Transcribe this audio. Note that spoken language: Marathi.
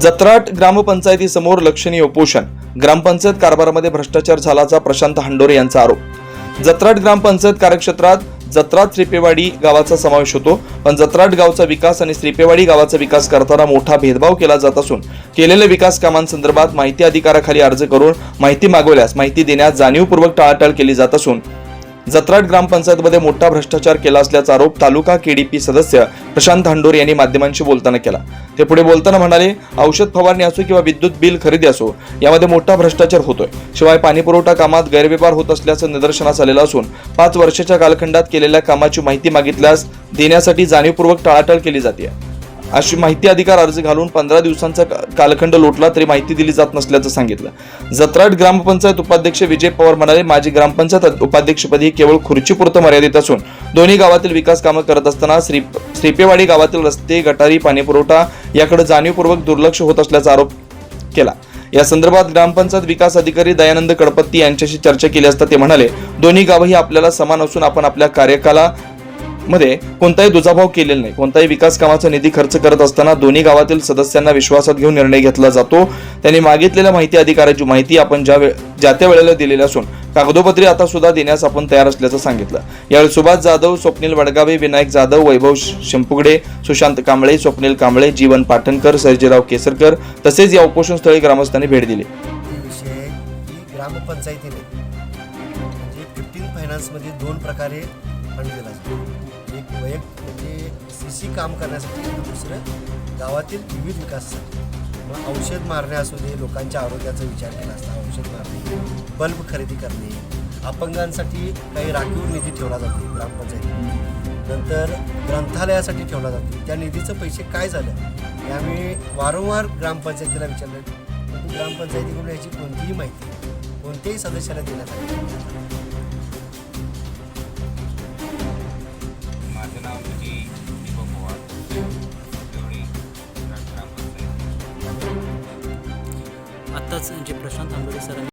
जत्राट ग्रामपंचायतीसमोर लक्षणीय उपोषण. ग्रामपंचायत कारभारामध्ये भ्रष्टाचार झाल्याचा प्रशांत हंडोरे यांचा आरोप. जत्राट ग्रामपंचायत कार्यक्षेत्रात जत्राट श्रीपेवाडी गावाचा समावेश होतो. पण जत्राट गावचा विकास आणि श्रीपेवाडी गावाचा विकास करताना मोठा भेदभाव केला जात असून केलेल्या विकास कामांसंदर्भात माहिती अधिकाराखाली अर्ज करून माहिती मागवल्यास माहिती देण्यास जाणीवपूर्वक टाळाटाळ केली जात असून जत्राट ग्रामपंचायतमध्ये मोठा भ्रष्टाचार केला असल्याचा आरोप तालुका केडीपी सदस्य प्रशांत धांडोर यांनी माध्यमांशी बोलताना केला. ते पुढे बोलताना म्हणाले औषध फवारणी असो किंवा विद्युत बिल खरेदी असो यामध्ये मोठा भ्रष्टाचार होतोय. शिवाय पाणीपुरवठा कामात गैरव्यवहार होत असल्याचं निदर्शनास आलेलं असून पाच वर्षाच्या कालखंडात केलेल्या कामाची माहिती मागितल्यास देण्यासाठी जाणीवपूर्वक टाळाटाळ केली जाते अशी माहिती अधिकार अर्ज घालून पंधरा दिवसांचा कालखंड लोटला तरी माहिती दिली जात नसल्याचं सांगितलं. जत्राट ग्रामपंचायत उपाध्यक्ष विजय पवार म्हणाले माझी ग्रामपंचायत उपाध्यक्षपदी ही केवळ खुर्चीपुरतं मर्यादित असून दोन्ही गावातील विकास कामं करत असताना श्री श्रीपेवाडी गावातील रस्ते गटारी पाणीपुरवठा याकडे जाणीवपूर्वक दुर्लक्ष होत असल्याचा आरोप केला. या संदर्भात ग्रामपंचायत विकास अधिकारी दयानंद कडपत्ती यांच्याशी चर्चा केली असता ते म्हणाले दोन्ही गावही आपल्याला समान असून आपण आपल्या कार्यकाला मध्ये कोणताही दुजाभाव केलेला नाही. कोणताही विकास कामाचा निधी खर्च करत असताना दोन्ही गावातील सदस्यांना विश्वासात घेऊन निर्णय घेतला जातो. त्यांनी मागितलेल्या माहिती अधिकाराची माहिती आपण ज्या वे- ज्या त्या वेळेला दिलेली असून कागदोपत्री आता सुद्धा देण्यास आपण तयार असल्याचं सांगितलं. यावेळी सुभाष जाधव स्वप्नील वडगावे विनायक जाधव वैभव शिंपुगडे सुशांत कांबळे स्वप्नील कांबळे जीवन पाटणकर सर्जेराव केसरकर तसेच या उपोषणस्थळी ग्रामस्थांनी भेट दिली. ग्रामपंचायतीने म्हणजे फिफ्टीन फायनान्समध्ये दोन प्रकारे फंड दिला जातो एक म्हणजे सी सी काम करण्यासाठी दुसरं गावातील विविध विकासासाठी. मग औषध मारणे असू दे लोकांच्या आरोग्याचा विचार केला असता औषध मारणे बल्ब खरेदी करणे अपंगांसाठी काही राखीव निधी ठेवला जातो ग्रामपंचायती नंतर ग्रंथालयासाठी ठेवला जातो. त्या निधीचं पैसे काय झालं? हे आम्ही वारंवार ग्रामपंचायतीला विचारलं. परंतु ग्रामपंचायतीकडून याची कोणतीही माहिती कोणत्याही सदस्याला देण्यात आली ग्रामपंचायत आत्ताच जे प्रशांत आंबोरे सरांनी